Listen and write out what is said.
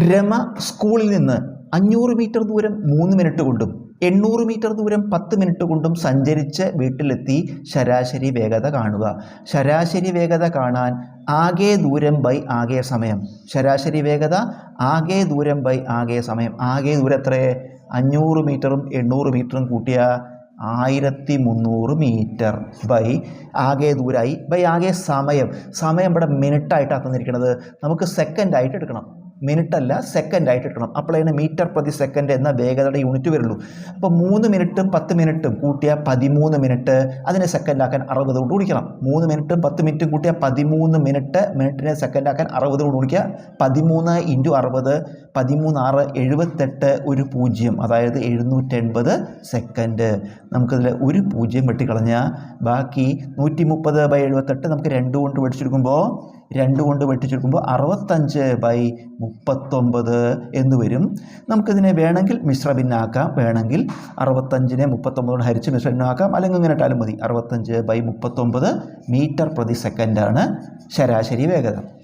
രമ സ്കൂളിൽ നിന്ന് അഞ്ഞൂറ് മീറ്റർ ദൂരം മൂന്ന് മിനിറ്റ് കൊണ്ടും എണ്ണൂറ് മീറ്റർ ദൂരം പത്ത് മിനിറ്റ് കൊണ്ടും സഞ്ചരിച്ച് വീട്ടിലെത്തി ശരാശരി വേഗത കാണുക. ശരാശരി വേഗത കാണാൻ ആകെ ദൂരം ബൈ ആകെ സമയം. ശരാശരി വേഗത ആകെ ദൂരം ബൈ ആകെ സമയം. ആകെ ദൂരം എത്ര അഞ്ഞൂറ് മീറ്ററും എണ്ണൂറ് മീറ്ററും കൂട്ടിയ ആയിരത്തി മുന്നൂറ് മീറ്റർ ബൈ ആകെ ദൂരമായി ബൈ ആകെ സമയം. സമയം ഇവിടെ മിനിറ്റായിട്ടാണ് തന്നിരിക്കുന്നത്. നമുക്ക് സെക്കൻഡായിട്ട് എടുക്കണം. മിനിറ്റ് അല്ല സെക്കൻഡ് ആയിട്ട് എടുക്കണം അപ്പോഴാണ് മീറ്റർ പ്രതി സെക്കൻഡ് എന്ന വേഗതയുടെ യൂണിറ്റ് വരുള്ളൂ. അപ്പോൾ മൂന്ന് മിനിറ്റും പത്ത് മിനിറ്റും കൂട്ടിയ പതിമൂന്ന് മിനിറ്റ്. അതിനെ സെക്കൻഡാക്കാൻ അറുപത് കൊണ്ട് കുടിക്കണം മൂന്ന് മിനിറ്റും പത്ത് മിനിറ്റും കൂട്ടിയ പതിമൂന്ന് മിനിറ്റ്. മിനിറ്റിനെ സെക്കൻഡാക്കാൻ അറുപത് കൊണ്ട് കുടിക്കുക പതിമൂന്ന് ഇന്റു അറുപത് പതിമൂന്ന് ആറ് എഴുപത്തെട്ട് ഒരു പൂജ്യം. അതായത് എഴുന്നൂറ്റൻപത് സെക്കൻഡ് നമുക്കതിൽ ഒരു പൂജ്യം വെട്ടിക്കളഞ്ഞാൽ ബാക്കി നൂറ്റി മുപ്പത് ബൈ എഴുപത്തെട്ട് നമുക്ക് രണ്ട് കൊണ്ട് വെട്ടിച്ചെടുക്കുമ്പോൾ രണ്ട് കൊണ്ട് വെട്ടിച്ചെടുക്കുമ്പോൾ അറുപത്തഞ്ച് ബൈ മുപ്പത്തൊമ്പത് എന്ന് വരും. നമുക്കിതിനെ വേണമെങ്കിൽ മിശ്ര ഭിന്നാക്കാം. വേണമെങ്കിൽ അറുപത്തഞ്ചിനെ മുപ്പത്തൊമ്പത് ഹരിച്ച് മിശ്ര ഭിന്നാക്കാം. അല്ലെങ്കിൽ ഇങ്ങനെ ഇട്ടാലും മതി. അറുപത്തഞ്ച് ബൈ മുപ്പത്തൊമ്പത് മീറ്റർ പ്രതി സെക്കൻഡാണ് ശരാശരി വേഗത.